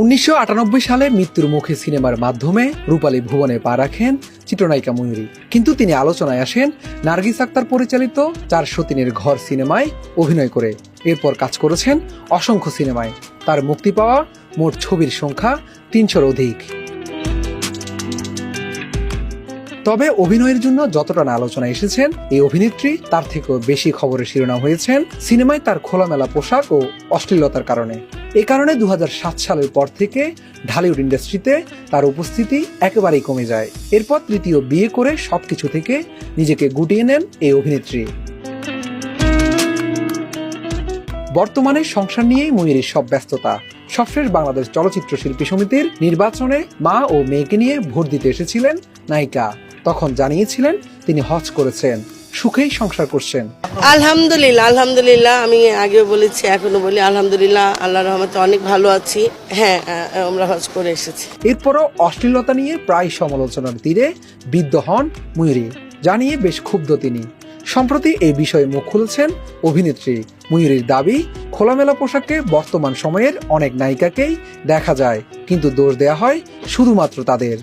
উনিশশো আটানব্বই সালে মৃত্যুর মুখে সিনেমার মাধ্যমে রূপালী ভুবনে পা রাখেন চিত্রনায়িকা ময়ূরী। কিন্তু তিনি আলোচনায় আসেন, নার্গিস আক্তার পরিচালিত চারশো তিনের ঘর সিনেমায় অভিনয় করে। এরপর কাজ করেছেন অসংখ্য সিনেমায়। তার মুক্তি পাওয়া মোট ছবির সংখ্যা তিনশোর অধিক। তবে অভিনয়ের জন্য যতটা না আলোচনা এসেছেন, এই অভিনেত্রী, তার থেকেও বেশি খবরের শিরোনাম হয়েছেন সিনেমায় তার খোলামেলা পোশাক ও অশ্লীলতার কারণে। এ কারণে দু হাজার সাত সালের পর থেকে ঢালিউড ইন্ডাস্ট্রিতে তার উপস্থিতি একেবারেই কমে যায়। এরপর তৃতীয় বিয়ে করে সবকিছু থেকে নিজেকে গুটিয়ে নেন এই অভিনেত্রী। বর্তমানে সংসার নিয়েই ময়ূরীর সব ব্যস্ততা। সবশেষ বাংলাদেশ চলচ্চিত্র শিল্পী সমিতির নির্বাচনে মা ও মেয়েকে নিয়ে ভোট দিতে এসেছিলেন নায়িকা। তখন জানিয়েছিলেন তিনি হজ করেছেন। সুখেই সংসার করছেন। আলহামদুলিল্লাহ আলহামদুলিল্লাহ আমি আগেও বলেছি এখনও বলি আলহামদুলিল্লাহ আল্লাহ রহমতে অনেক ভালো আছি। হ্যাঁ আমরা হজ করে এসেছি। এরপরও অশ্লীলতা নিয়ে প্রায় সমালোচনার তীরে বিদ্ধ হন ময়ূরী জানিয়ে বেশ ক্ষুব্ধ তিনি। সম্প্রতি এই বিষয়ে মুখ খুলেছেন অভিনেত্রী। ময়ূরীর দাবি খোলামেলা পোশাকে বর্তমান সময়ের অনেক নায়িকাকেই দেখা যায় কিন্তু দোষ দেয়া হয় শুধুমাত্র তাদের।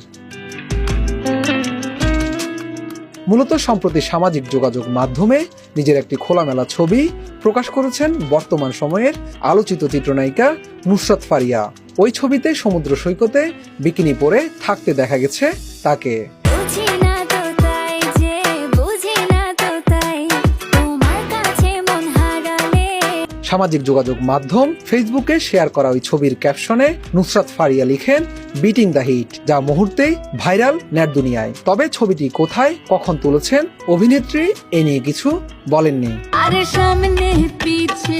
মূলত সম্প্রতি সামাজিক যোগাযোগ মাধ্যমে নিজের একটি খোলামেলা ছবি প্রকাশ করেছেন বর্তমান সময়ের আলোচিত চিত্রনায়িকা নুসরাত ফারিয়া। ওই ছবিতে সমুদ্র সৈকতে বিকিনি পরে থাকতে দেখা গেছে তাকে। সামাজিক যোগাযোগ মাধ্যম ফেসবুকে শেয়ার করা ওই ছবির ক্যাপশনে নুসরাত ফারিয়া লিখেন বিটিং দ্য হিট যা মুহূর্তেই ভাইরাল নেট দুনিয়ায়। তবে ছবিটি কোথায়, কখন তুলেছেন অভিনেত্রী, এ নিয়ে কিছু বলেননি। আরে সামনে, পিছে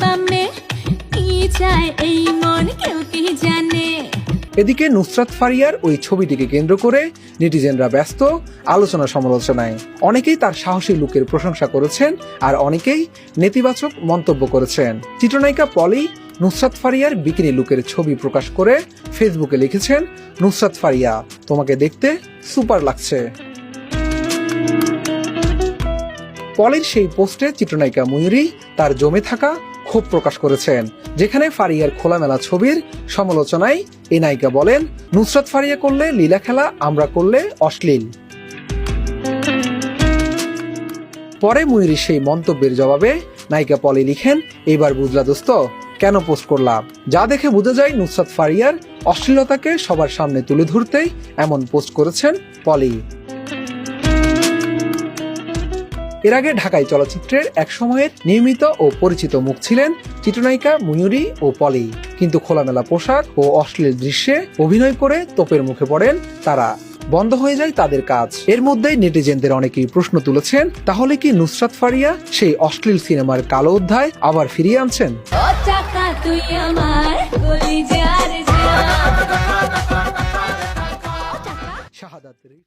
বামে, কি চায় এই এদিকে নুসরাত ফারিয়ার ওই ছবিটিকে কেন্দ্র করে নেটিজেনরা ব্যস্ত, আলোচনা সমালোচনায়। অনেকেই তার সাহসী লুকের প্রশংসা করেছেন আর অনেকেই নেতিবাচক মন্তব্য করেছেন। চিত্রনায়িকা পলি নুসরাত ফারিয়ার বিকিনি লুকের ছবি প্রকাশ করে ফেসবুকে লিখেছেন, নুসরাত ফারিয়া, তোমাকে দেখতে সুপার লাগছে। পলির সেই পোস্টে চিত্রনায়িকা ময়ূরী তার জমে থাকা ক্ষোভ প্রকাশ করেছেন, যেখানে ফারিয়ার খোলামেলা ছবির সমালোচনায় এই নায়িকা বলেন, নুসরাত ফারিয়া করলে লীলা খেলা, আমরা করলে অশ্লীল। পরে ময়ূরীর সেই মন্তব্যের জবাবে নায়িকা পলি লিখেন, এবার বুঝলা দোস্ত, কেন পোস্ট করলাম? যা দেখে বোঝা যায় নুসরাত ফারিয়ার অশ্লীলতাকে সবার সামনে তুলে ধরতেই এমন পোস্ট করেছেন পলি। এর আগে ঢাকায় চলচ্চিত্রের এক সময়ের নিয়মিত ও পরিচিত মুখ ছিলেন চিত্রনায়িকা ময়ূরী ও পলি। কিন্তু খোলামেলা পোশাক ও অশ্লীল দৃশ্যে অভিনয় করে তোপের মুখে পড়েন তারা। বন্ধ হয়ে যায় তাদের কাজ। এর মধ্যেই নেটিজেনদের অনেকেই প্রশ্ন তুলেছেন, তাহলে কি নুসরাত ফারিয়া সেই অশ্লীল সিনেমার কালো অধ্যায় আবার ফিরিয়ে আনছেন?